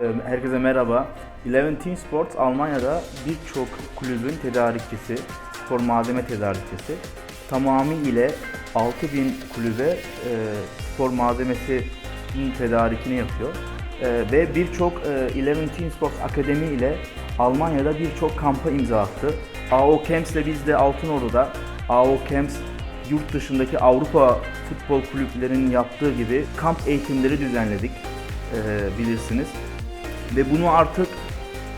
Ee, Herkese merhaba. Eleven Team Sports Almanya'da birçok kulübün tedarikçisi, spor malzeme tedarikçisi. Tamamıyla 6000 kulübe e, spor malzemesinin tedarikini yapıyor. E, ve birçok e, Eleven Team Sports Akademi ile Almanya'da birçok kampa imza attı. AO Camps ile biz de Altınordu'da AO Camps yurt dışındaki Avrupa futbol kulüplerinin yaptığı gibi kamp eğitimleri düzenledik e, bilirsiniz. Ve bunu artık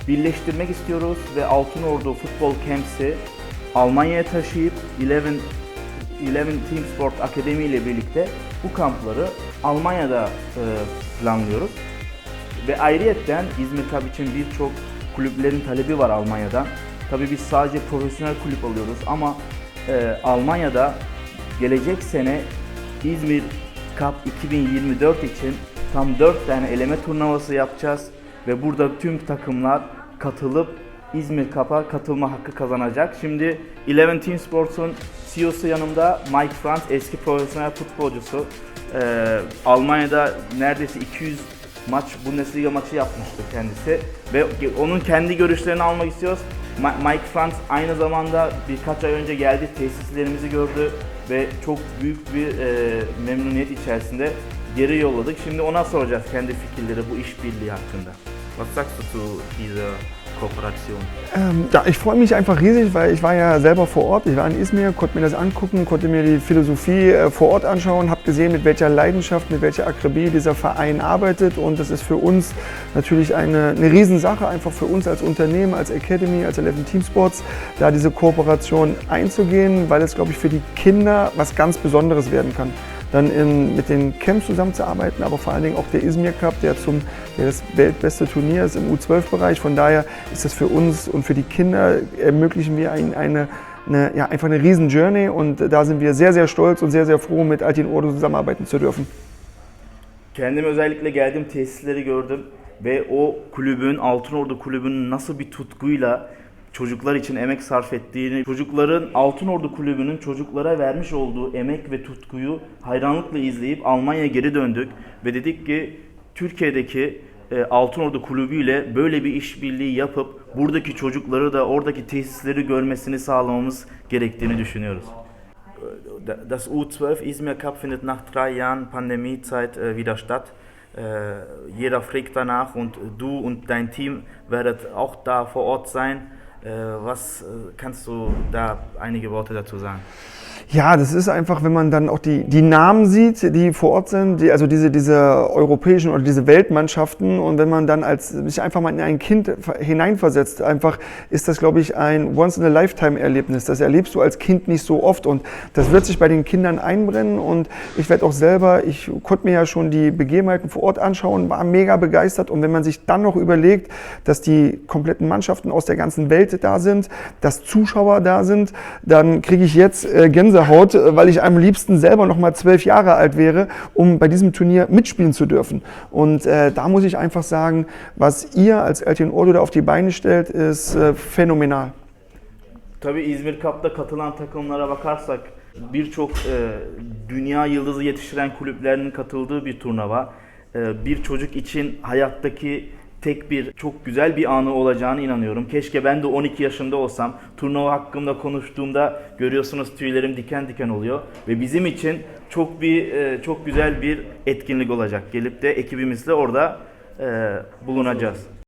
birleştirmek istiyoruz ve Altınordu Futbol Camps'i Almanya'ya taşıyıp Eleven, Eleven Team Sport Akademi ile birlikte bu kampları Almanya'da e, planlıyoruz. Ve ayrıyetten İzmir Cup için birçok kulüplerin talebi var Almanya'dan. Tabii biz sadece profesyonel kulüp alıyoruz ama e, Almanya'da gelecek sene İzmir Cup 2024 için tam 4 tane eleme turnuvası yapacağız ve burada tüm takımlar katılıp İzmir Cup'a katılma hakkı kazanacak. Şimdi Eleven Team Sports'un CEO'su yanımda Mike Franz eski profesyonel futbolcusu. Ee, Almanya'da neredeyse 200 maç Bundesliga maçı yapmıştı kendisi ve onun kendi görüşlerini almak istiyoruz. Mike Franz aynı zamanda birkaç ay önce geldi, tesislerimizi gördü ve çok büyük bir e, memnuniyet içerisinde geri yolladık. Şimdi ona soracağız kendi fikirleri bu işbirliği hakkında. Was sagst du zu dieser Kooperation? Ähm, ja, ich freue mich einfach riesig, weil ich war ja selber vor Ort. Ich war in Izmir, konnte mir das angucken, konnte mir die Philosophie äh, vor Ort anschauen, habe gesehen, mit welcher Leidenschaft, mit welcher Akribie dieser Verein arbeitet. Und das ist für uns natürlich eine, eine Riesensache, einfach für uns als Unternehmen, als Academy, als Eleven Team Sports, da diese Kooperation einzugehen, weil es, glaube ich, für die Kinder was ganz Besonderes werden kann dann in, mit den Camps zusammenzuarbeiten, aber vor allen Dingen auch der Izmir Cup, der, zum, der das weltbeste Turnier ist im U12-Bereich. Von daher ist das für uns und für die Kinder ermöglichen wir ein, eine, eine, ja, einfach eine riesen Journey und da sind wir sehr, sehr stolz und sehr, sehr froh, mit Altin Ordo zusammenarbeiten zu dürfen. Kendim özellikle geldim tesisleri gördüm ve o kulübün, Altınordu kulübünün nasıl bir tutkuyla çocuklar için emek sarf ettiğini, çocukların Altınordu kulübünün çocuklara vermiş olduğu emek ve tutkuyu hayranlıkla izleyip Almanya'ya geri döndük ve dedik ki Türkiye'deki e, Altınordu kulübüyle böyle bir işbirliği yapıp buradaki çocukları da oradaki tesisleri görmesini sağlamamız gerektiğini düşünüyoruz. Das U12 Izmir Cup findet nach drei Jahren Pandemiezeit äh, wieder statt. Äh, jeder fragt danach und du und dein Team werdet auch da vor Ort sein. Äh, was äh, kannst du da einige Worte dazu sagen? Ja, das ist einfach, wenn man dann auch die, die Namen sieht, die vor Ort sind, die, also diese, diese europäischen oder diese Weltmannschaften. Und wenn man dann als sich einfach mal in ein Kind hineinversetzt, einfach ist das, glaube ich, ein Once-in-a-Lifetime-Erlebnis. Das erlebst du als Kind nicht so oft. Und das wird sich bei den Kindern einbrennen. Und ich werde auch selber, ich konnte mir ja schon die Begebenheiten vor Ort anschauen, war mega begeistert. Und wenn man sich dann noch überlegt, dass die kompletten Mannschaften aus der ganzen Welt da sind, dass Zuschauer da sind, dann kriege ich jetzt äh, Gänsehaut, weil ich am liebsten selber noch mal zwölf Jahre alt wäre, um bei diesem Turnier mitspielen zu dürfen. Und äh, da muss ich einfach sagen, was ihr als Eltin Ordo da auf die Beine stellt, ist äh, phänomenal. Tabii İzmir Cup'ta katılan takımlara bakarsak birçok e, dünya yıldızı yetiştiren kulüplerinin katıldığı bir turnuva. E, bir çocuk için hayattaki tek bir çok güzel bir anı olacağını inanıyorum. Keşke ben de 12 yaşında olsam. Turnuva hakkında konuştuğumda görüyorsunuz tüylerim diken diken oluyor ve bizim için çok bir e, çok güzel bir etkinlik olacak. Gelip de ekibimizle orada e, bulunacağız.